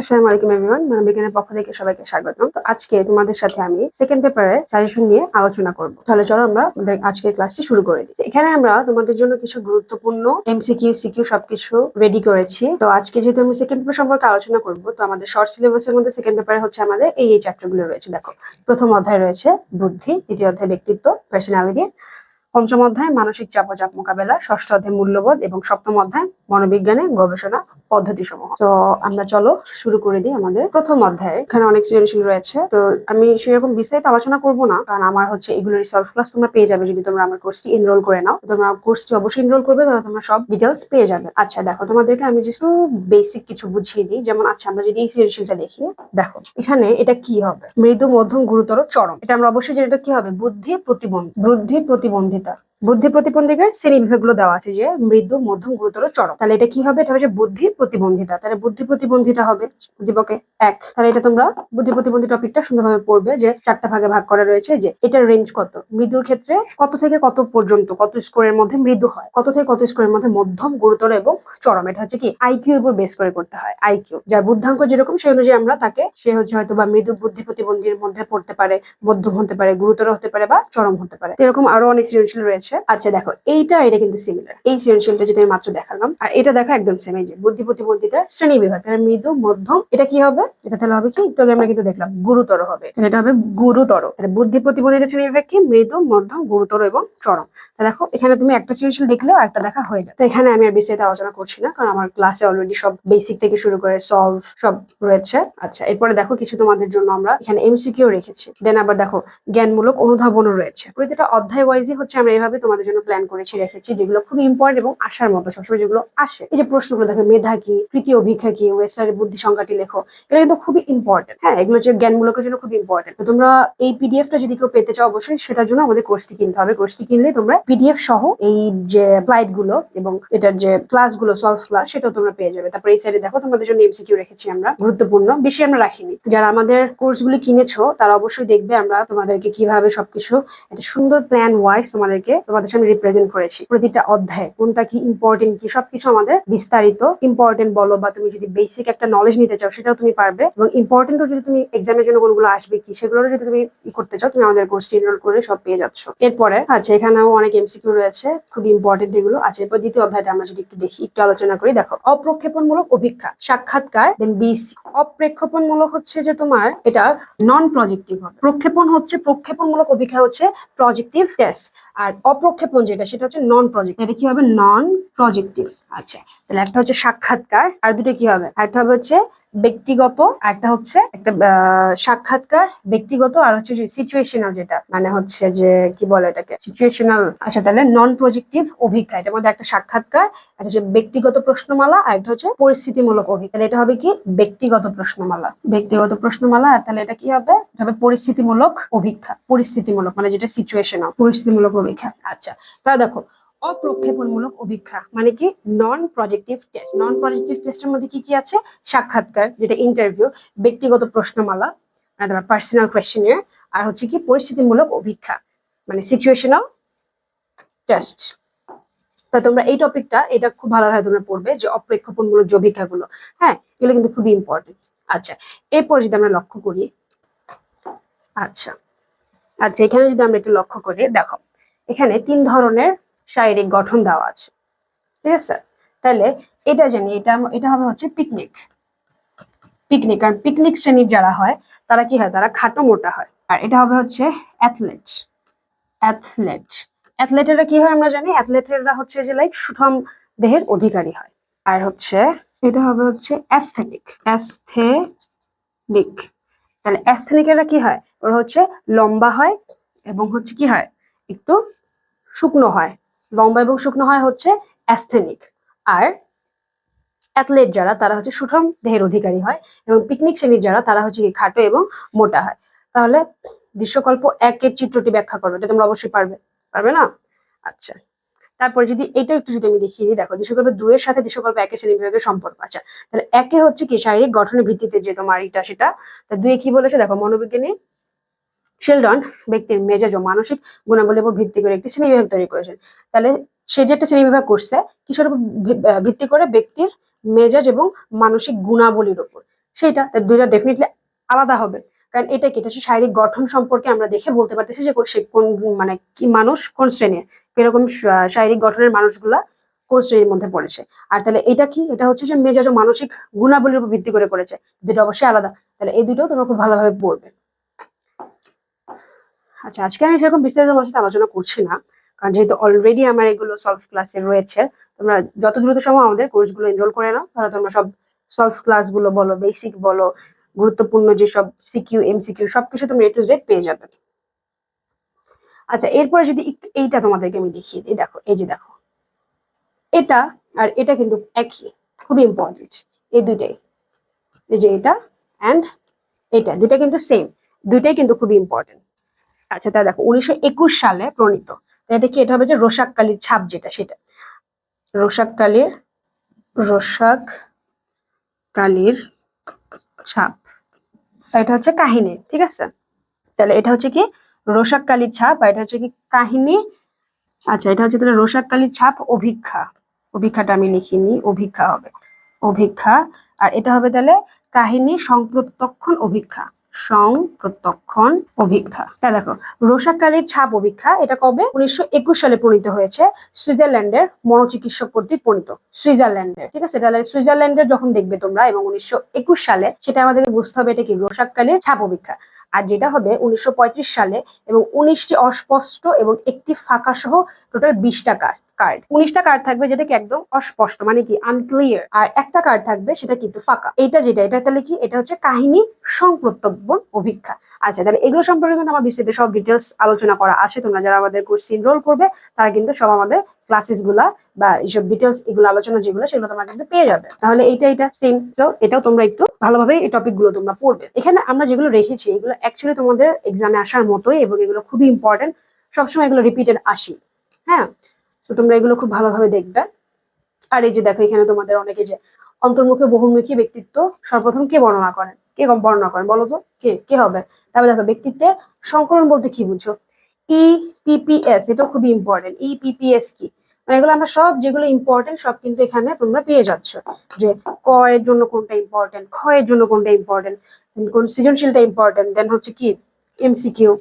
আসসালামু আলাইকুম এভরিওয়ান বিজ্ঞানের পক্ষ থেকে সবাইকে স্বাগতম। তো আজকে তোমাদের সাথে আমি সেকেন্ড পেপারে সাজেশন নিয়ে আলোচনা করব। তাহলে চলো আমরা আজকের ক্লাসটি শুরু করে দিই। এখানে আমরা তোমাদের জন্য কিছু গুরুত্বপূর্ণ এমসিকিউ সিকিউ সবকিছু রেডি করেছি। তো আজকে যেহেতু আমি সেকেন্ড পেপার সম্পর্কে আলোচনা করব, তো আমাদের শর্ট সিলেবাসের মধ্যে সেকেন্ড পেপারে হচ্ছে আমাদের এই এই চ্যাপ্টারগুলো রয়েছে। দেখো, প্রথম অধ্যায় রয়েছে বুদ্ধি, দ্বিতীয় অধ্যায় ব্যক্তিত্ব পার্সোনালিটি পঞ্চম অধ্যায়, মানসিক চাপ চাপ মোকাবেলা, ষষ্ঠ অধ্যায়, মূল্যবোধ এবং সপ্তম অধ্যায় মনোবিজ্ঞানে গবেষণা পদ্ধতি সমূহ তো আমরা চলো শুরু করে দিই আমাদের প্রথম অধ্যায়। এখানে অনেক সৃজনশীল রয়েছে। তো আমি সেরকম বিস্তারিত আলোচনা করব না, কারণ আমার হচ্ছে এগুলোর সলভ ক্লাস তোমরা পেয়ে যাবে যদি তোমরা আমার কোর্সটি এনরোল করে নাও। তোমরা কোর্সটি অবশ্যই এনরোল করবে, তাহলে তোমরা সব ডিটেলস পেয়ে যাবে। আচ্ছা দেখো, তোমাদেরকে আমি যে বেসিক কিছু বুঝিয়ে দিই। যেমন আচ্ছা আমরা যদি এই সৃজনশীলটা দেখি, দেখো, এখানে এটা কি হবে? মৃদু, মধ্যম, গুরুতর, চরম। এটা আমরা অবশ্যই জানি এটা কি হবে? বুদ্ধি প্রতিবন্ধী, বুদ্ধি প্রতিবন্ধিতা। barre. বুদ্ধি প্রতিবন্ধীকার শ্রেণি বিভাগগুলো দেওয়া আছে যে মৃদু, মধ্যম, গুরুতর, চরম। তাহলে এটা কি হবে? এটা হচ্ছে বুদ্ধি প্রতিবন্ধিতা। তাহলে বুদ্ধি প্রতিবন্ধিতা হবে উদ্দীপকে এক। তাহলে এটা তোমরা বুদ্ধি প্রতিবন্ধী টপিকটা সুন্দরভাবে পড়বে যে চারটা ভাগে ভাগ করা রয়েছে যে এটার রেঞ্জ কত? মৃদুর ক্ষেত্রে কত থেকে কত পর্যন্ত, কত স্কোরের মধ্যে মৃদু হয়? কত থেকে কত স্কোরের মধ্যে মধ্যম, গুরুতর এবং চরম? এটা হচ্ছে কি আইকিউ এর উপর বেস করে করতে হয় আইকিউ যার বুদ্ধাঙ্ক যেরকম, সেই অনুযায়ী আমরা তাকে, সে হচ্ছে হয়তো বা মৃদু বুদ্ধি প্রতিবন্ধীর মধ্যে পড়তে পারে, মধ্যম হতে পারে, গুরুতর হতে পারে বা চরম হতে পারে। এরকম আরও অনেক সৃজনশীল রয়েছে। আচ্ছা দেখো, এইটা এটা কিন্তু সিমিলার এই সৃজনশীলটা যেটা আমি মাত্র দেখালাম, আর এটা দেখো একদম সেম এই যে বুদ্ধি প্রতিবন্ধিতার শ্রেণি বিভাগ, তাহলে মৃদু, মধ্যম, এটা কি হবে? এটা তাহলে হবে কি? একটু আগে আমরা কিন্তু দেখলাম গুরুতর হবে। এটা হবে গুরুতর। তাহলে বুদ্ধি প্রতিবন্ধিতার শ্রেণি বিভাগ কি? মৃদু, মধ্যম, গুরুতর এবং চরম। দেখো, এখানে তুমি একটা সৃজনশীল দেখলেও একটা দেখা হয়ে যায় তো এখানে আমি আর বিস্তারিত আলোচনা করছি না, কারণ আমার ক্লাসে অলরেডি সব বেসিক থেকে শুরু করে সলভ সব রয়েছে। আচ্ছা এরপরে দেখো কিছু তোমাদের জন্য আমরা এখানে এমসিকিউ রেখেছি। দেন আবার দেখো, জ্ঞানমূলক অনুধাবনও রয়েছে। প্রতিটা অধ্যায় ওয়াইজই হচ্ছে আমরা এভাবে তোমাদের জন্য প্ল্যান করেছি, রেখেছি, যেগুলো খুব ইম্পর্টেন্ট এবং আসার মতো সবসময় যেগুলো আসে। এই যে প্রশ্নগুলো দেখো মেধা কি তৃতীয় অভিক্ষা কি ওয়েস্টারের বুদ্ধি সংখ্যাটি লেখো এটা কিন্তু খুবই ইম্পর্টেন্ট হ্যাঁ এগুলো হচ্ছে জ্ঞানমূলকের জন্য খুব ইম্পর্টেন্ট তো তোমরা এই পিডিএফটা যদি কেউ পেতে চাও অবশ্যই, সেটার জন্য আমাদের কোর্সটি কিনতে হবে। কোর্সটি কিনলে তোমরা পিডিএফ সহ এই যে স্লাইডগুলো এবং এটার যে ক্লাসগুলো সলভ ক্লাস সেটাও তোমরা পেয়ে যাবে। তারপরে এই সাইডে দেখো, তোমাদের জন্য এমসিকিউ রেখেছি আমরা, গুরুত্বপূর্ণ। বেশি আমরা রাখিনি। যারা আমাদের কোর্স কোর্সগুলি কিনেছো, তারা অবশ্যই দেখবে আমরা তোমাদেরকে কীভাবে সবকিছু, একটা সুন্দর প্ল্যান ওয়াইজ তোমাদেরকে তোমাদের সামনে রিপ্রেজেন্ট করেছি। প্রতিটা অধ্যায় কোনটা কি ইম্পর্টেন্ট কি সবকিছু আমাদের বিস্তারিত ইম্পর্টেন্ট বলো বা তুমি যদি বেসিক একটা নলেজ নিতে চাও সেটাও তুমি পারবে এবং ইম্পর্টেন্টও যদি তুমি এক্সামের জন্য কোনগুলো আসবে কি সেগুলোরও যদি তুমি করতে চাও, তুমি আমাদের কোর্সটি এনরোল করে সব পেয়ে যাচ্ছ। এরপরে আচ্ছা এখানেও অনেক এমসিকিউ রয়েছে, খুব ইম্পর্টেন্ট এগুলো। আচ্ছা এরপর দ্বিতীয় অধ্যায়টা আমরা যদি একটু দেখি, একটু আলোচনা করি। দেখো, অপ্রক্ষেপণমূলক অভিক্ষা, সাক্ষাৎকার দেন বিসি অপ্রেক্ষেপণমূলক হচ্ছে যে তোমার এটা নন প্রজেক্টিভ হবে। প্রক্ষেপণ হচ্ছে, প্রক্ষেপণমূলক অভিক্ষা হচ্ছে প্রজেক্টিভ টেস্ট আর অপ্রক্ষেপণ যেটা, সেটা হচ্ছে নন প্রজেক্ট এটা কি হবে? নন প্রজেক্টিভ আচ্ছা তাহলে একটা হচ্ছে সাক্ষাৎকার, আর দুটো কি হবে? একটা হচ্ছে ব্যক্তিগত একটা হচ্ছে একটা সাক্ষাৎকার ব্যক্তিগত, আর হচ্ছে সিচুয়েশনাল যেটা মানে হচ্ছে যে কি বলে এটাকে? সিচুয়েশনাল আচ্ছা তাহলে নন প্রজেক্টিভ অভিজ্ঞা এটার মধ্যে একটা সাক্ষাৎকার, একটা হচ্ছে ব্যক্তিগত প্রশ্নমালা, আর একটা হচ্ছে পরিস্থিতিমূলক অভিজ্ঞতা। তাহলে এটা হবে কি? ব্যক্তিগত প্রশ্নমালা। ব্যক্তিগত প্রশ্নমালা, আর তাহলে এটা কি হবে? এটা হবে পরিস্থিতিমূলক অভিজ্ঞা পরিস্থিতিমূলক মানে যেটা সিচুয়েশনাল পরিস্থিতিমূলক অভিজ্ঞা আচ্ছা তাহলে দেখো অপ্রক্ষেপণমূলক অভিক্ষা মানে কি non projective test non projective টেস্টের মধ্যে কি কি আছে? সাক্ষাৎকার, যেটা ইন্টারভিউ ব্যক্তিগত প্রশ্নমালা মানে পার্সোনাল কোয়েশ্চেনিয়ার আর হচ্ছে কি পরিস্থিতিমূলক অভিক্ষা মানে সিচুয়েশনাল টেস্ট তা তোমরা এই টপিকটা এটা খুব ভালোভাবে তোমরা পড়বে, যে অপ্রেক্ষেপণমূলক যে অভিক্ষাগুলো হ্যাঁ এগুলো কিন্তু খুবই ইম্পর্টেন্ট আচ্ছা এরপর যদি আমরা লক্ষ্য করি আচ্ছা আচ্ছা এখানে যদি আমরা একটু লক্ষ্য করি, দেখো, এখানে তিন ধরনের শারীরিক গঠন দেওয়া আছে। ঠিক আছে? তাহলে এটা জানি, এটা এটা হবে হচ্ছে পিকনিক পিকনিক কারণ পিকনিক শ্রেণির যারা হয়, তারা কি হয়? তারা খাটো মোটা হয়। আর এটা হবে হচ্ছে অ্যাথলেট অ্যাথলেট অ্যাথলেটেরা কি হয় আমরা জানি? অ্যাথলেটেরা হচ্ছে যে লাইক সুঠাম দেহের অধিকারী হয়। আর হচ্ছে, এটা হবে হচ্ছে অ্যাস্থেটিক অ্যাস্থেটিক তাহলে অ্যাস্থেটিকেরা কি হয়? ওরা হচ্ছে লম্বা হয় এবং হচ্ছে কি হয়? একটু শুকনো হয়। লম্বা এবং শুকনো হয় হচ্ছে অ্যাস্থেনিক। আর অ্যাথলেট যারা, তারা হচ্ছে সুঠাম দেহের অধিকারী হয় এবং পিকনিক শ্রেণির যারা, তারা হচ্ছে খাটো এবং মোটা হয়। তাহলে দৃশ্যকল্প একের চিত্রটি ব্যাখ্যা করবে, এটা তোমরা অবশ্যই পারবে পারবে না? আচ্ছা তারপরে যদি এটা একটু যদি আমি দেখিয়ে দিই, দেখো দৃশ্যকল্প দুয়ের সাথে দৃশ্যকল্প একের শ্রেণি বিভাগের সম্পর্ক আচ্ছা। তাহলে একে হচ্ছে কি শারীরিক গঠনের ভিত্তিতে যে তোমার এটা সেটা, তা দুয়ে কি বলেছে? দেখো মনোবিজ্ঞানী শেলডন ব্যক্তির মেজাজ ও মানসিক গুণাবলীর উপর ভিত্তি করে একটি শ্রেণীবিভাগ তৈরি করেছেন। তাহলে সে যে একটা শ্রেণীবিভাগ করছে, কিসের উপর ভিত্তি করে? ব্যক্তির মেজাজ এবং মানসিক গুণাবলীর উপর। তা দুইটা ডেফিনেটলি আলাদা হবে। কারণ এটা কি? এটা শারীরিক গঠন সম্পর্কে আমরা দেখে বলতে পারতেছি যে সে কোন মানে কি মানুষ কোন শ্রেণির? এরকম শারীরিক গঠনের মানুষগুলা কোন শ্রেণির মধ্যে পড়েছে? আর তাহলে এটা কি? এটা হচ্ছে যে মেজাজ ও মানসিক গুণাবলীর উপর ভিত্তি করে করেছে। দুটো অবশ্যই আলাদা। তাহলে এই দুটো তোমরা খুব ভালোভাবে পড়বে। আচ্ছা আজকে আমি সেরকম বিস্তারিত তোমার আলোচনা করছি না কারণ যেহেতু অলরেডি আমার এগুলো সলভ ক্লাসে রয়েছে, তোমরা যত দ্রুত সময় আমাদের কোর্সগুলো এনরোল করে নাও, তাহলে তোমরা সব সলভ ক্লাসগুলো বলো বেসিক বলো, গুরুত্বপূর্ণ যেসব সিকিউ এমসিকিউ সবকিছু তোমরা এ টু জেড পেয়ে যাবে। আচ্ছা এরপরে যদি এইটা তোমাদেরকে আমি দেখিয়ে দিই, দেখো, এই যে দেখো। এটা আর এটা কিন্তু একই, খুবই ইম্পর্টেন্ট এই দুইটাই। এই যে এটা অ্যান্ড এটা, দুইটা কিন্তু সেম দুইটাই কিন্তু খুবই ইম্পর্টেন্ট আচ্ছা তা দেখো, উনিশশো একুশ সালে প্রণীত। এটা কি, এটা হবে যে রোশাক কালীর ছাপ যেটা, সেটা। রোশাক কালীর রোশাক কালীর ছাপ এটা হচ্ছে কাহিনী, ঠিক আছে? তাহলে এটা হচ্ছে কি রোশাক কালীর ছাপ এটা হচ্ছে কি কাহিনী। আচ্ছা এটা হচ্ছে তাহলে রোশাক কালীর ছাপ, অভিক্ষা। অভিক্ষাটা আমি লিখিনি, অভিক্ষা হবে। অভিক্ষা, আর এটা হবে তাহলে কাহিনী সংপ্রত্যক্ষণ অভিক্ষা। সংপ্রত্যক্ষণ অভিক্ষা তা দেখো রোশাকালীর ছাপ অভিক্ষা এটা কবে? উনিশশো একুশ সালে প্রণীত হয়েছে, সুইজারল্যান্ডের মনোচিকিৎসক কর্তৃক প্রণীত। সুইজারল্যান্ডের, ঠিক আছে? তাহলে সুইজারল্যান্ডের যখন দেখবে তোমরা এবং উনিশশো একুশ সালে, সেটা আমাদেরকে বুঝতে হবে এটা কি রোষাকালীর ছাপ অভিক্ষা আর যেটা হবে উনিশশো পঁয়ত্রিশ সালে এবং উনিশটি অস্পষ্ট এবং একটি ফাঁকা সহ টোটাল বিশটা কার্ড কার্ড উনিশটা কার্ড থাকবে যেটা কি একদম অস্পষ্ট মানে কি আনক্লিয়ার আর একটা কার্ড থাকবে সেটা কিন্তু ফাঁকা। এটা যেটা, এটা তাহলে কি? এটা হচ্ছে কাহিনী সংপ্রত্যব্বন অভিক্ষা। আচ্ছা তাহলে এগুলো সম্পর্কে কিন্তু আমার বিস্তারিত সব ডিটেলস আলোচনা করা আছে। তোমরা যারা আমাদের কোর্স এনরোল করবে, তারা কিন্তু সব আমাদের ক্লাসেসগুলা বা এইসব ডিটেলস এগুলো আলোচনা যেগুলো, সেগুলো তোমরা কিন্তু পেয়ে যাবে। তাহলে এইটা এটা সেম তো এটাও তোমরা একটু ভালোভাবে এই টপিকগুলো তোমরা পড়বে। এখানে আমরা যেগুলো রেখেছি, এগুলো অ্যাকচুয়ালি তোমাদের এক্সামে আসার মতোই এবং এগুলো খুবই ইম্পর্টেন্ট সবসময় এগুলো রিপিটেড আসি। হ্যাঁ? তো তোমরা এগুলো খুব ভালোভাবে দেখবে। আর এই যে দেখো, এখানে তোমাদের অনেকে যে অন্তর্মুখী বহুমুখী ব্যক্তিত্ব সর্বপ্রথম কে বর্ণনা করেন? কে বর্ণনা করেন? বলো তো, কে? কে হবে? তারপরে দেখো, ব্যক্তিত্বের সংকলন বলতে কি বুঝো? ই পিপিএস এটা খুবই ইম্পর্টেন্ট ই পিপিএস কি? মানে এগুলো আমরা সব যেগুলো ইম্পর্টেন্ট সব কিন্তু এখানে তোমরা পেয়ে যাচ্ছ। যে ক এর জন্য কোনটা ইম্পর্টেন্ট খ এর জন্য কোনটা ইম্পর্টেন্ট কোন সৃজনশীলটা ইম্পর্টেন্ট দেন হচ্ছে কি? এমসিকিউ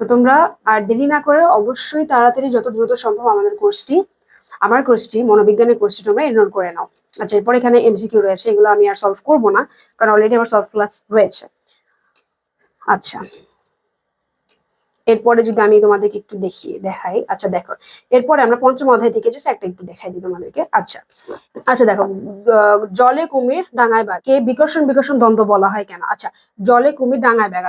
তো তোমরা আর দেরি না করে অবশ্যই তাড়াতাড়ি যত দ্রুত সম্ভব আমাদের কোর্সটি আমার কোর্সটি মনোবিজ্ঞানের কোর্সটি তোমরা এনরোল করে নাও। আচ্ছা এরপর এখানে এমসিকিউ রয়েছে, এগুলো আমি আর সলভ করব না, কারণ অলরেডি আমার সলভ ক্লাস রয়েছে। আচ্ছা এরপরে যদি আমি তোমাদেরকে একটু দেখি, দেখাই। আচ্ছা দেখো। এরপরে আমরা পঞ্চম অধ্যায় থেকে জাস্ট একটা একটু দেখাই দিই তোমাদেরকে। আচ্ছা। আচ্ছা দেখো। জলে কুমির ডাঙায় বাঘ। কে বিকর্ষণ বিকর্ষণ দ্বন্দ্ব বলা হয় কেন? আচ্ছা জলে কুমির ডাঙায় বাঘ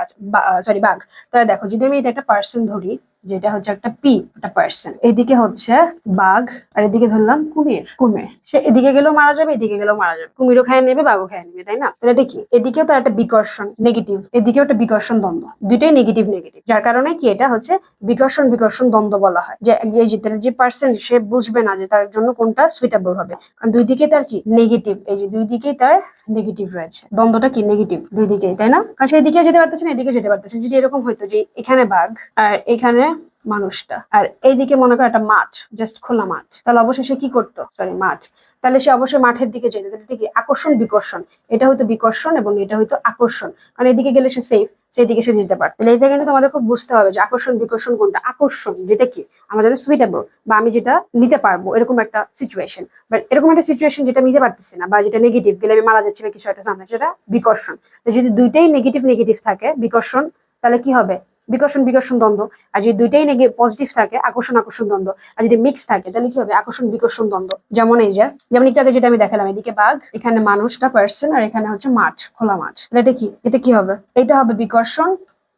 সরি বাঘ। তাহলে দেখো, যদি আমি এটা একটা পার্সন ধরি যেটা হচ্ছে একটা পি, একটা পার্সন এদিকে হচ্ছে বাঘ, আর এদিকে ধরলাম কুমির। কুমির। সে এদিকে গেলেও মারা যাবে, এদিকে গেলেও মারা যাবে। কুমিরও খায় নেবে, বাঘও খায় নেবে, তাই না? তাহলে এটা কি? এদিকেও তো একটা বিকর্ষণ নেগেটিভ এদিকেও একটা বিকর্ষণ দ্বন্দ্ব। দুইটাই নেগেটিভ নেগেটিভ যার কারণে কি এটা হচ্ছে বিকর্ষণ বিকর্ষণ দ্বন্দ্ব বলা হয়। যে এই যে যে পার্সন সে বুঝবে না যে তার জন্য কোনটা সুইটেবল হবে। কারণ দুই দিকে তার কি? নেগেটিভ এই যে দুই দিকেই তার নেগেটিভ রয়েছে। দ্বন্দ্বটা কি? নেগেটিভ দুই দিকেই, তাই না? কারণ সেই দিকে যেতে পারতেছে না এদিকে যেতে পারতেছে যদি এরকম হইতো যে এখানে বাঘ আর এখানে মানুষটা, আর এইদিকে মনে করো একটা মাঠ জাস্ট খোলা মাঠ, তাহলে অবশেষে কি করতো? সরি মাঠ। তাহলে সে অবশ্যই মাঠের দিকে যেতে তাহলে কি আকর্ষণ, বিকর্ষণ? এটা হয়তো বিকর্ষণ এবং এটা হয়তো আকর্ষণ। কারণ এদিকে গেলে সে সেফ সেই দিকে সে যেতে পারে তাহলে এটা কিন্তু তোমাদের খুব বুঝতে হবে যে আকর্ষণ, বিকর্ষণ কোনটা? আকর্ষণ, যেটা কি? আমার জন্য সুইটেবল বা আমি যেটা নিতে পারব, এরকম একটা সিচুয়েশন বাট এরকম একটা সিচুয়েশন যেটা নিতে পারতেছি না বা যেটা নেগেটিভ গেলে আমি মারা যাচ্ছি বা কিছু একটা সামনে, সেটা বিকর্ষণ। যদি দুইটাই নেগেটিভ নেগেটিভ থাকে, বিকর্ষণ, তাহলে কি হবে? বিকর্ষণ বিকর্ষণ দ্বন্দ্ব। আর যদি দুইটাই নাকি পজিটিভ থাকে, আকর্ষণ আকর্ষণ দ্বন্দ্ব। আর যদি মিক্স থাকে, তাহলে কি হবে? আকর্ষণ, বিকর্ষণ দ্বন্দ্ব। যেমন এই যে, যেমন একটু আগে যেটা আমি দেখালাম, এদিকে বাঘ, এখানে মানুষটা পার্সন আর এখানে হচ্ছে মাঠ, খোলা মাঠ। এটা কি? এটা কি হবে? এটা হবে বিকর্ষণ,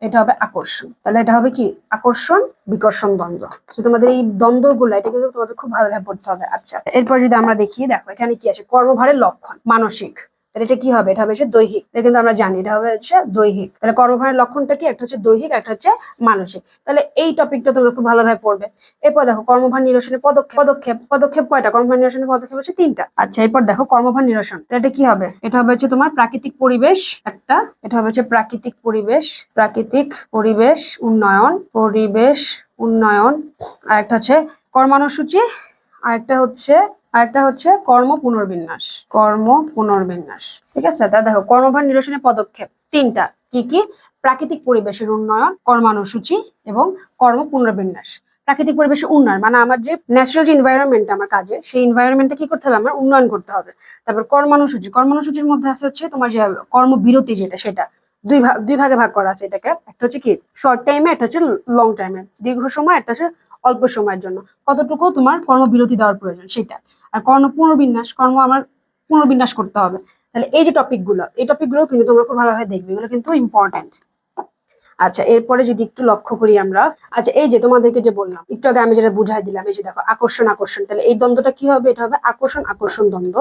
এটা হবে আকর্ষণ। তাহলে এটা হবে কি? আকর্ষণ, বিকর্ষণ দ্বন্দ্ব। তো তোমাদের এই দ্বন্দ্বগুলো, এটা কিন্তু তোমাদের খুব ভালোভাবে পড়তে হবে। আচ্ছা এরপর যদি আমরা দেখি, দেখো, এখানে কি আছে? কর্মভারের লক্ষণ, মানসিক। তাহলে এটা কি হবে? এটা হবে দৈহিক। এটা কিন্তু আমরা জানি, এটা হবে হচ্ছে দৈহিক। তাহলে কর্মভারের লক্ষণটা কি? একটা হচ্ছে দৈহিক, একটা হচ্ছে মানসিক। তাহলে এই টপিকটা তোমরা খুব ভালোভাবে পড়বে। এরপর দেখো, কর্মভার নিরসনের পদক্ষেপ। পদক্ষেপ পদক্ষেপ কয়টা? কর্মভার নিরসনের পদক্ষেপ হচ্ছে তিনটা। আচ্ছা এরপর দেখো, কর্মভার নিরসন। এটা কি হবে? এটা হবে হচ্ছে তোমার প্রাকৃতিক পরিবেশ একটা। এটা হবে হচ্ছে প্রাকৃতিক পরিবেশ প্রাকৃতিক পরিবেশ উন্নয়ন পরিবেশ উন্নয়ন। আর একটা হচ্ছে কর্মানুসূচি, আর একটা হচ্ছে আর একটা হচ্ছে কর্ম পুনর্বিন্যাস। কর্ম পুনর্বিন্যাস। ঠিক আছে? তা দেখো, কর্মভার নিরসনের পদক্ষেপ। তিনটা। কি কি? প্রাকৃতিক পরিবেশের উন্নয়ন, কর্মানুসূচি এবং কর্ম পুনর্বিন্যাস। প্রাকৃতিক পরিবেশের উন্নয়ন মানে আমার যে ন্যাচারাল যে ইনভায়রনমেন্ট আমার কাজে, সেই ইনভায়রনমেন্টটা কি করতে হবে? আমার উন্নয়ন করতে হবে। তারপর কর্মানুসূচি। কর্মানুসূচির মধ্যে আছে হচ্ছে তোমার যে কর্মবিরতি যেটা, সেটা। দুই ভাগ দুই ভাগে ভাগ করা আছে এটাকে। একটা হচ্ছে কি? শর্ট টাইমে একটা হচ্ছে লং টাইমে দীর্ঘ সময়, একটা হচ্ছে অল্প সময়ের জন্য। কতটুকু তোমার কর্মবিরতি দেওয়ার প্রয়োজন? সেটা। আর কর্ম পুনর্বিন্যাস, কর্ম আমার পুনর্বিন্যাস করতে হবে। তাহলে এই যে টপিকগুলো এই টপিকগুলো কিন্তু তোমরা খুব ভালোভাবে দেখবে। এগুলো কিন্তু ইম্পর্ট্যান্ট আচ্ছা এরপরে যদি একটু লক্ষ্য করি আমরা আচ্ছা এই যে তোমাদেরকে যে বললাম, একটু আগে আমি যেটা বুঝাই দিলাম, এই যে দেখো, আকর্ষণ আকর্ষণ। তাহলে এই দ্বন্দ্বটা কি হবে? এটা হবে আকর্ষণ আকর্ষণ দ্বন্দ্ব।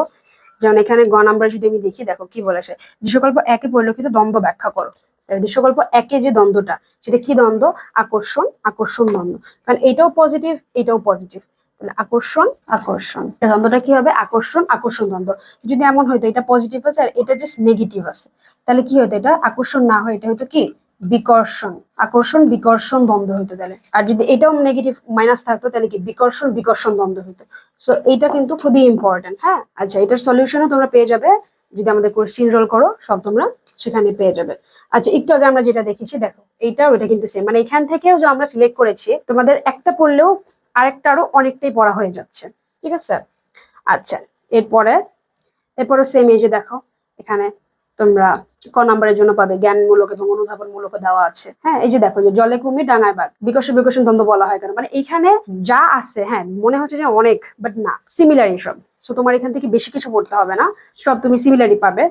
যেমন এখানে গ নাম্বার যদি আমি দেখি, দেখো, কি বলে বলেছে দৃশ্যকল্প একে পরিলক্ষিত দ্বন্দ্ব ব্যাখ্যা করো। তাহলে দৃশ্যকল্প একে যে দ্বন্দ্বটা, সেটা কি দ্বন্দ্ব? আকর্ষণ আকর্ষণ দ্বন্দ্ব। কারণ এটাও পজিটিভ এটাও পজিটিভ তাহলে আকর্ষণ আকর্ষণ। দ্বন্দ্বটা কি হবে? আকর্ষণ আকর্ষণ দ্বন্দ্ব। যদি এমন হয়তো এটা পজিটিভ আছে আর এটা জাস্ট নেগেটিভ আছে। তাহলে কি হতো এটা? আকর্ষণ না হয় এটা হয়তো কি? বিকর্ষণ। আকর্ষণ, বিকর্ষণ দ্বন্দ্ব হইতো তাহলে। আর যদি এটাও নেগেটিভ মাইনাস থাকতো, তাহলে কি? বিকর্ষণ বিকর্ষণ দ্বন্দ্ব হইতো। সো এইটা কিন্তু খুবই ইম্পর্টেন্ট হ্যাঁ? আচ্ছা এটার সলিউশনও তোমরা পেয়ে যাবে। যদি আমাদের কোর্স ইনরোল করো, সব তোমরা সেখানে পেয়ে যাবে। আচ্ছা একটু আগে আমরা যেটা দেখেছি, দেখো, এইটাও, এটা কিন্তু সেম মানে এখান থেকেও যে আমরা সিলেক্ট করেছি, তোমাদের একটা পড়লেও আরেকটা আরও অনেকটাই পড়া হয়ে যাচ্ছে। ঠিক আছে? আচ্ছা এরপরে এরপরে সেম এই যে দেখো, এখানে তোমরা ক নাম্বারের জন্য পাবে, জ্ঞানমূলক এবং অনুধাবনমূলক দেওয়া আছে। হ্যাঁ এই যে দেখো যে জলে কুমির, ডাঙায় বাঘ বিকশন বিকশন দ্বন্দ্ব বলা হয় কেন? মানে এখানে যা আছে হ্যাঁ মনে হচ্ছে যে অনেক বাট না সিমিলার সব সো তোমার এখান থেকে বেশি কিছু পড়তে হবে না, সব তুমি সিমিলারই পাবে।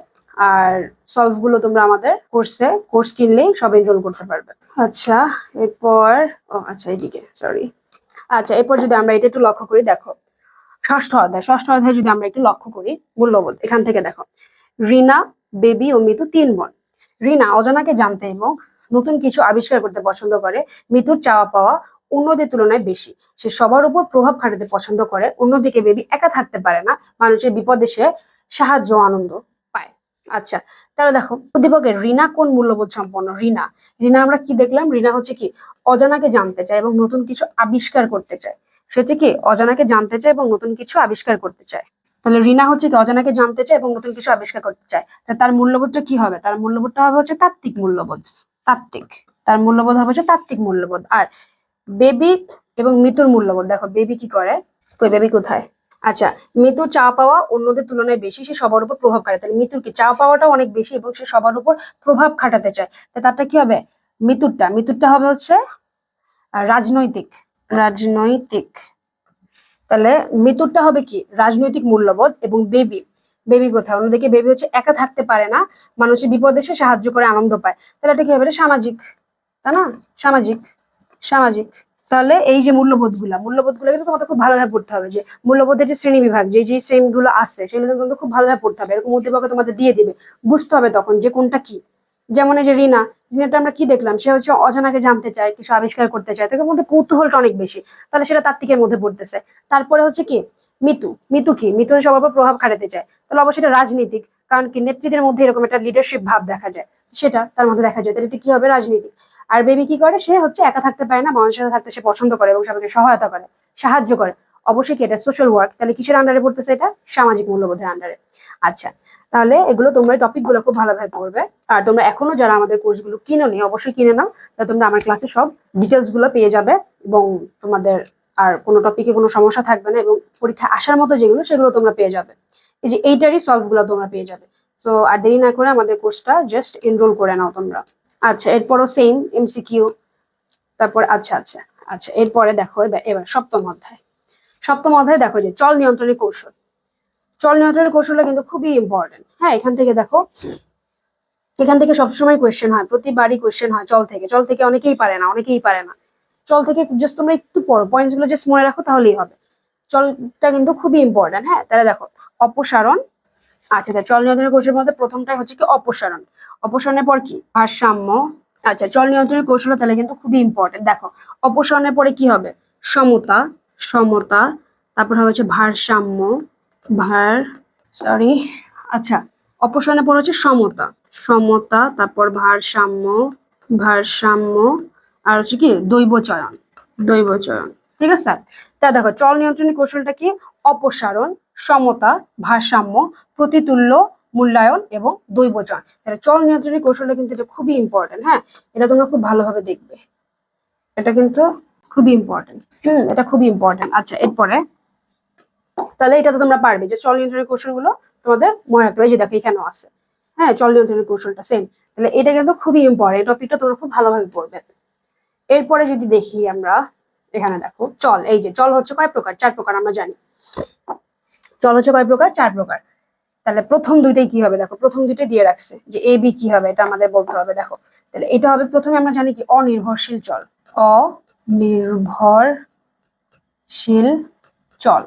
আর সলভগুলো তোমরা আমাদের কোর্সে কোর্স কিনলেই সব এনরোল করতে পারবে। আচ্ছা এরপর, ও আচ্ছা এইদিকে সরি আচ্ছা এরপর যদি আমরা এটা একটু লক্ষ্য করি, দেখো, ষষ্ঠ অধ্যায় ষষ্ঠ অধ্যায় যদি আমরা একটু লক্ষ্য করি, মূল্যবোধ, এখান থেকে দেখো। রিনা বেবি ও মিতু তিন বোন। রিনা অজানাকে জানতে এবং নতুন কিছু আবিষ্কার করতে পছন্দ করে। মিতুর চাওয়া পাওয়া অন্যদের তুলনায় বেশি। সে সবার উপর প্রভাব খাটাতে পছন্দ করে। অন্যদিকে বেবি একা থাকতে পারে না। মানুষের বিপদে সে সাহায্য আনন্দ পায়। আচ্ছা তাহলে দেখো উদ্দীপকের রিনা কোন মূল্যবোধ সম্পন্ন? রিনা। রিনা, আমরা কি দেখলাম? রিনা হচ্ছে কি, অজানাকে জানতে চায় এবং নতুন কিছু আবিষ্কার করতে চায়। সেটা কি, অজানাকে জানতে চায় এবং নতুন কিছু আবিষ্কার করতে চায়। তাহলে রিনা হচ্ছে কি অজানাকে জানতে চায় এবং নতুন কিছু আবিষ্কার করতে চায়। তার মূল্যবোধটা কি হবে? তার মূল্যবোধটা হবে হচ্ছে তাত্ত্বিক মূল্যবোধ। তাত্ত্বিক। তার মূল্যবোধ হবে হচ্ছে তাত্ত্বিক মূল্যবোধ। আর বেবি এবং মৃত্যুর মূল্যবোধ। দেখো, বেবি কি করে? কই, বেবি কোথায়? আচ্ছা মৃত্যুর চা পাওয়া অন্যদের তুলনায় বেশি, সে সবার উপর প্রভাব খাটায়। তাহলে মৃত্যুর কি? চাওয়া পাওয়াটাও অনেক বেশি এবং সে সবার উপর প্রভাব খাটাতে চায়। তা তারটা কি হবে? মৃত্যুরটা মৃত্যুরটা হবে হচ্ছে রাজনৈতিক। রাজনৈতিক। তাহলে মৃত্যুরটা হবে কি? রাজনৈতিক মূল্যবোধ এবং বেবি বেবি কোথায়? অন্যদিকে বেবি হচ্ছে একা থাকতে পারে না, মানুষের বিপদে সে সাহায্য করে, আনন্দ পায়। তাহলে এটা কি হবে সামাজিক, তাই না? সামাজিক সামাজিক। তাহলে এই যে মূল্যবোধগুলা মূল্যবোধগুলো কিন্তু তোমাদের খুব ভালোভাবে পড়তে হবে যে মূল্যবোধের যে শ্রেণি বিভাগ, যে যে শ্রেণীগুলো আছে, সেগুলো কিন্তু খুব ভালোভাবে পড়তে হবে। এরকম উদ্দীপকে তোমাদের দিয়ে দিবে। বুঝতে হবে তখন যে কোনটা কি। যেমন এই যে রিনা, রিনাটা আমরা কি দেখলাম? সে হচ্ছে অজানাকে জানতে চায়, কিছু আবিষ্কার করতে চায় তাদের মধ্যে কৌতূহলটা অনেক বেশি। তাহলে সেটা তাত্ত্বিকের মধ্যে পড়তেছে। তারপরে হচ্ছে কি? মিতু মিতু কি? মিতু সবার উপর প্রভাব খাটাতে চায়। তাহলে অবশ্যই এটা রাজনীতিক, কারণ কি? নেতৃত্বের মধ্যে এরকম একটা লিডারশিপ ভাব দেখা যায়। সেটা তার মধ্যে দেখা যায়। তাহলে কি হবে? রাজনীতি আর বেবি কি করে? সে হচ্ছে একা থাকতে পারে না, মানুষের সাথে থাকতে সে পছন্দ করে এবং সবাইকে সহায়তা করে, সাহায্য করে। অবশ্যই কি এটা সোশ্যাল ওয়ার্ক তাহলে কিসের আন্ডারে পড়তেছে এটা? সামাজিক মূল্যবোধের আন্ডারে আচ্ছা তাহলে এগুলো তোমরা টপিকগুলো খুব ভালোভাবে পড়বে। আর তোমরা এখনও যারা আমাদের কোর্সগুলো কিনো নি অবশ্যই কিনে নাও। তাহলে তোমরা আমার ক্লাসে সব ডিটেলসগুলো পেয়ে যাবে এবং তোমাদের আর কোনো টপিকে কোনো সমস্যা থাকবে না এবং পরীক্ষা আসার মতো যেগুলো, সেগুলো তোমরা পেয়ে যাবে। এই যে এইটারই সলভগুলো তোমরা পেয়ে যাবে। তো আর দেরি না করে আমাদের কোর্সটা জাস্ট এনরোল করে নাও তোমরা। আচ্ছা এরপরও সেম এমসিকিউ তারপর আচ্ছা আচ্ছা আচ্ছা এরপরে দেখো, এবার সপ্তম অধ্যায়। সপ্তম অধ্যায় দেখো যে, চল নিয়ন্ত্রণের কৌশল। চল নিয়ন্ত্রণের কৌশলটা কিন্তু খুবই ইম্পর্টেন্ট হ্যাঁ এখান থেকে দেখো। এখান থেকে সবসময় কোয়েশ্চেন হয়, প্রতিবারই কোয়েশ্চেন হয় চল থেকে। চল থেকে অনেকেই পারে না, অনেকেই পারে না। চল থেকে জাস্ট তোমরা একটু পড়ো পয়েন্টসগুলো জাস্ট মনে রাখো তাহলেই হবে। চলটা কিন্তু খুবই ইম্পর্টেন্ট হ্যাঁ তাহলে দেখো, অপসারণ। আচ্ছা চল নিয়ন্ত্রণের কৌশলের মধ্যে প্রথমটাই হচ্ছে কি অপসারণ। অপসারণের পর কি? ভারসাম্য। আচ্ছা চল নিয়ন্ত্রণের কৌশল তাহলে কিন্তু খুবই ইম্পর্টেন্ট দেখো, অপসারণের পরে কি হবে? সমতা সমতা, তারপর হচ্ছে ভারসাম্য। ভার সরি আচ্ছা অপসারণের পর হচ্ছে সমতা। সমতা, তারপর ভারসাম্য ভারসাম্য, আর হচ্ছে কি, দৈবচয়ন দৈবচয়ন। ঠিক আছে? তা দেখো, চল নিয়ন্ত্রণের কৌশলটা কি? অপসারণ, সমতা, ভারসাম্য, প্রতিতুল্য, মূল্যায়ন এবং দৈবচন তাহলে চল নিয়ন্ত্রণের কৌশলটা কিন্তু এটা খুবই ইম্পর্টেন্ট হ্যাঁ? এটা তোমরা খুব ভালোভাবে দেখবে। এটা কিন্তু খুবই ইম্পর্টেন্ট হুম, এটা খুবই ইম্পর্টেন্ট আচ্ছা এরপরে তাহলে এটা তো তোমরা পারবে যে চল নিয়ন্ত্রণের কৌশলগুলো তোমাদের মনে রাখতে হবে যে দেখো এখানেও আছে। হ্যাঁ চল নিয়ন্ত্রণের কৌশলটা সেম তাহলে এটা কিন্তু খুবই ইম্পর্টেন্ট টপিকটা তোমরা খুব ভালোভাবে পড়বে। এরপরে যদি দেখি আমরা, এখানে দেখো, চল, এই যে চল হচ্ছে কয় প্রকার? চার প্রকার, আমরা জানি। চল হচ্ছে কয় প্রকার? চার প্রকার। তাহলে প্রথম দুইটাই কি হবে? দেখো, প্রথম দুইটাই দিয়ে রাখছে যে এ বি কি হবে? এটা আমাদের বলতে হবে, দেখো। তাহলে এটা হবে প্রথমে আমরা জানি কি? অনির্ভরশীল চল। অনির্ভরশীল চল।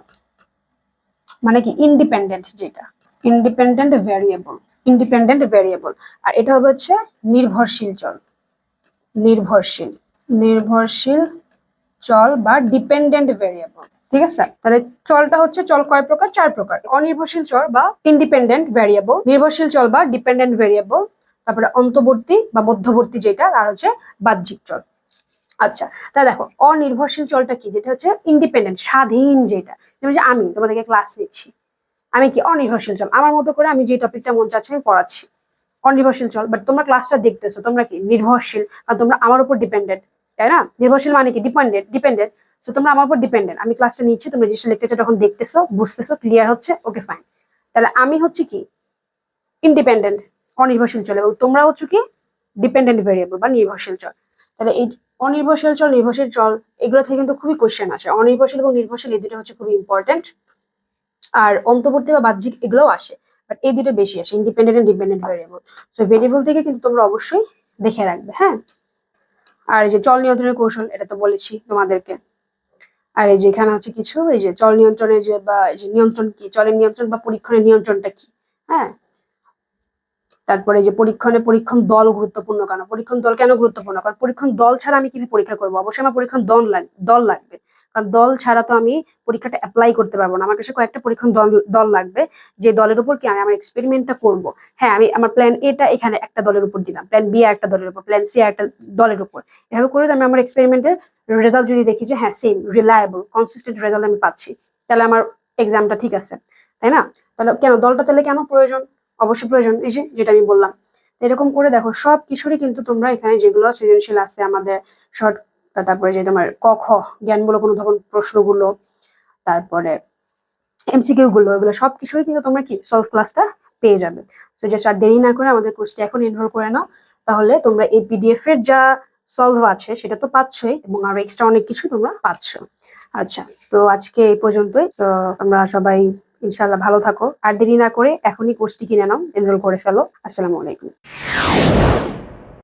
মানে কি ইন্ডিপেন্ডেন্ট যেটা ইন্ডিপেন্ডেন্ট ভ্যারিয়েবল ইন্ডিপেন্ডেন্ট ভ্যারিয়েবল আর এটা হবে হচ্ছে নির্ভরশীল চল, নির্ভরশীল নির্ভরশীল চল বা ডিপেন্ডেন্ট ভেরিয়েবল ঠিক আছে? তাহলে চলটা হচ্ছে চল কয় প্রকার? চার প্রকার, অনির্ভরশীল চল বা ইন্ডিপেন্ডেন্ট ভেরিয়েবল নির্ভরশীল চল বা ডিপেন্ডেন্ট ভেরিয়েবল তারপরে অন্তর্বর্তী বা মধ্যবর্তী যেটা, আর হচ্ছে বাহ্যিক চল। আচ্ছা তা দেখো, অনির্ভরশীল চলটা কি? যেটা হচ্ছে ইন্ডিপেন্ডেন্ট স্বাধীন যেটা। যেমন যে আমি, তোমাদেরকে ক্লাস নিচ্ছি আমি কি অনির্ভরশীল চল? আমার মতো করে আমি যে টপিকটা মন চাচ্ছে আমি পড়াচ্ছি। অনির্ভরশীল চল বাট তোমরা ক্লাসটা দেখতেছো, তোমরা কি নির্ভরশীল? আর তোমরা আমার উপর ডিপেন্ডেন্ট তাই না? নির্ভরশীল মানে কি? ডিপেন্ডেন্ট ডিপেন্ডেন্ট তো তোমরা আমার উপর ডিপেন্ডেন্ট আমি ক্লাসটা নিচ্ছি, তোমরা জিনিসটা লিখতেছো তখন দেখতেছো, বুঝতেছো ক্লিয়ার হচ্ছে ওকে ফাইন তাহলে আমি হচ্ছে কি? ইন্ডিপেন্ডেন্ট অনির্ভরশীল চল, এবং তোমরা হচ্ছে কি? ডিপেন্ডেন্ট ভেরিয়েবল বা নির্ভরশীল চল। তাহলে এই অনির্ভরশীল চল, নির্ভরশীল চল, এগুলো থেকে কিন্তু খুবই কোশ্চেন আসে। অনির্ভরশীল এবং নির্ভরশীল এই দুটো হচ্ছে খুবই ইম্পর্টেন্ট আর অন্তর্বর্তী বা বাহ্যিক এগুলোও আসে বাট এই দুটো বেশি আসে independent and dependent variable so variable থেকে কিন্তু তোমরা অবশ্যই দেখে রাখবে হ্যাঁ? আর এই যে চল নিয়ন্ত্রণের কৌশল, এটা তো বলেছি তোমাদেরকে। আর এই যে এখানে হচ্ছে কিছু, এই যে চল নিয়ন্ত্রণের যে বা এই যে নিয়ন্ত্রণ কি, চলের নিয়ন্ত্রণ বা পরীক্ষণের নিয়ন্ত্রণটা কি হ্যাঁ? তারপরে যে পরীক্ষণে পরীক্ষণ দল গুরুত্বপূর্ণ কেন? পরীক্ষণ দল কেন গুরুত্বপূর্ণ? কারণ পরীক্ষণ দল ছাড়া আমি কীভাবে পরীক্ষা করব। অবশ্যই আমার পরীক্ষণ দল লাগবে দল লাগবে। কারণ দল ছাড়া তো আমি পরীক্ষাটা অ্যাপ্লাই করতে পারব না। আমার কাছে কয়েকটা পরীক্ষণ দল দল লাগবে যে দলের উপর কি আমি আমার এক্সপেরিমেন্টটা করব। হ্যাঁ আমি আমার প্ল্যান এটা এখানে একটা দলের উপর দিলাম। প্ল্যান বি একটা দলের উপর প্ল্যান সি একটা দলের উপর। এভাবে করে আমি আমার এক্সপেরিমেন্টের রেজাল্ট যদি দেখি যে হ্যাঁ সেম রিলায়েবল কনসিস্টেন্ট রেজাল্ট আমি পাচ্ছি, তাহলে আমার এক্সামটা ঠিক আছে। তাই না? তাহলে কেন? দলটা তাহলে কেন প্রয়োজন? অবশ্যই প্রয়োজন, এই যে যেটা আমি বললাম। এরকম করে দেখো সব কিছুরই কিন্তু তোমরা এখানে যেগুলো সৃজনশীল আছে, আমাদের শর্ট, তারপরে যে তোমার ক, খ জ্ঞানমূলক অনুধাবন প্রশ্নগুলো, তারপরে এমসিকিউ গুলো এগুলো সব কিছুরই কিন্তু তোমরা কি সলভ ক্লাসটা পেয়ে যাবে। তো যে আর দেরি না করে আমাদের কোর্সটি এখন এনরোল করে নাও, তাহলে তোমরা এই পিডিএফ এর যা সলভ আছে, সেটা তো পাচ্ছই এবং আরও এক্সট্রা অনেক কিছু তোমরা পাচ্ছ। আচ্ছা তো আজকে এই পর্যন্তই। তো তোমরা সবাই ইনশাল্লাহ ভালো থাকো। আর দেরি না করে এখনই কোর্সটি কিনে নাও এনরোল করে ফেলো। আসসালামু আলাইকুম।